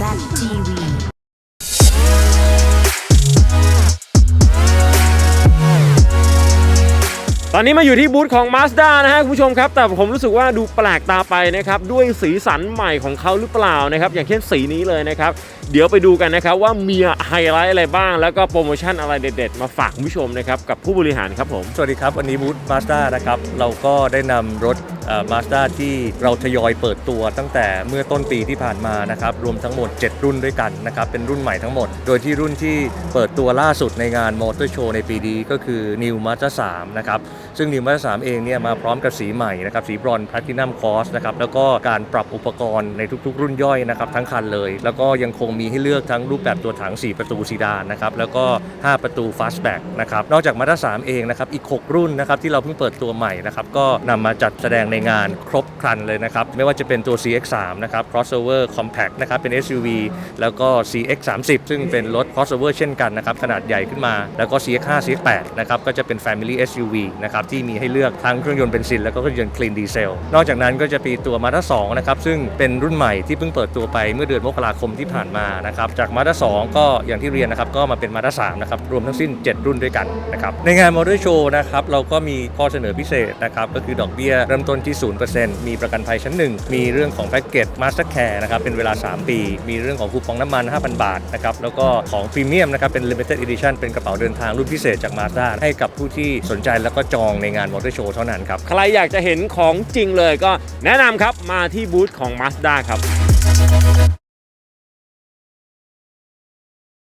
ZTV ตอนนี้มาอยู่ที่บูธของ Mazda นะฮะคุณผู้ชมครับ แต่ผมรู้สึกว่าดูแปลกตาไปนะครับ ด้วยสีสันใหม่ของเขาหรือเปล่านะครับ อย่างเช่นสีนี้เลยนะครับ เดี๋ยวไปดูกันนะครับ ว่ามีไฮไลท์อะไรบ้าง แล้วก็โปรโมชั่นอะไรเด็ดๆ มาฝากคุณผู้ชมนะครับ กับผู้บริหารครับผม สวัสดีครับ วันนี้บูธมาสด้านะครับ เราก็ได้นำรถ มาสด้าที่เราทยอยเปิดตัวตั้งแต่เมื่อต้นปีที่ผ่านมานะครับรวมทั้งหมด 7 รุ่นด้วยกันนะครับเป็นรุ่นใหม่ทั้งหมด โดยที่รุ่นที่เปิดตัวล่าสุดในงานมอเตอร์โชว์ในปีนี้ก็คือ New Mazda 3นะครับซึ่ง New Mazda 3เองเนี่ยมาพร้อมกับสีใหม่นะครับสีบรอนซ์แพลตินัมคอสนะครับแล้วก็การปรับอุปกรณ์ในทุกๆ รุ่นย่อยนะครับทั้งคันเลย แล้วก็ยังคงมีให้เลือกทั้งรูปแบบตัวถัง 4 ประตูซีดานนะครับแล้วก็ 5 ประตู Fastback นะครับนอกจาก Mazda 3เองนะครับอีก 6 รุ่นนะครับที่เราเพิ่งเปิดตัวใหม่นะครับก็นำมาจัดแสดงในงานครบครันเลยนะครับ ไม่ว่าจะเป็นตัว CX3 นะครับ crossover compact นะครับ เป็น SUV แล้วก็ CX30 ซึ่งเป็นรถ crossover เช่นกันนะครับ ขนาดใหญ่ขึ้นมา แล้วก็ CX5 CX8 นะครับ ก็จะเป็น family SUV นะครับ ที่มีให้เลือกทั้งเครื่องยนต์เบนซิน แล้วก็เครื่องยนต์ clean diesel นอกจากนั้นก็จะมีตัว Mazda 2นะครับ ซึ่งเป็นรุ่นใหม่ที่เพิ่งเปิดตัวไปเมื่อเดือนมกราคมที่ผ่านมานะครับ จาก Mazda 2ก็อย่างที่เรียนนะครับ ก็มาเป็น Mazda 3นะครับ รวมทั้งสิ้น 7 รุ่นด้วยกันนะครับ ในงาน Motor Show นะครับ เราก็มีข้อเสนอพิเศษนะครับ ก็คือดอกเบี้ยเริ่มต้นที่ 0%มีประกันภัยชั้น 1 มีเรื่องของแพ็กเกจมาสเตอร์แคร์นะครับเป็นเวลา 3 ปี มีเรื่องของคูปองน้ำมัน 5,000 บาทนะครับแล้วก็ของพรีเมียมนะครับเป็น Limited Edition เป็นกระเป๋าเดินทางรุ่นพิเศษจากมาสด้าให้กับผู้ที่สนใจแล้วก็จองในงานมอเตอร์โชว์เท่านั้นครับใครอยากจะเห็นของจริงเลยก็แนะนำครับมาที่บูธของ Mazda ครับ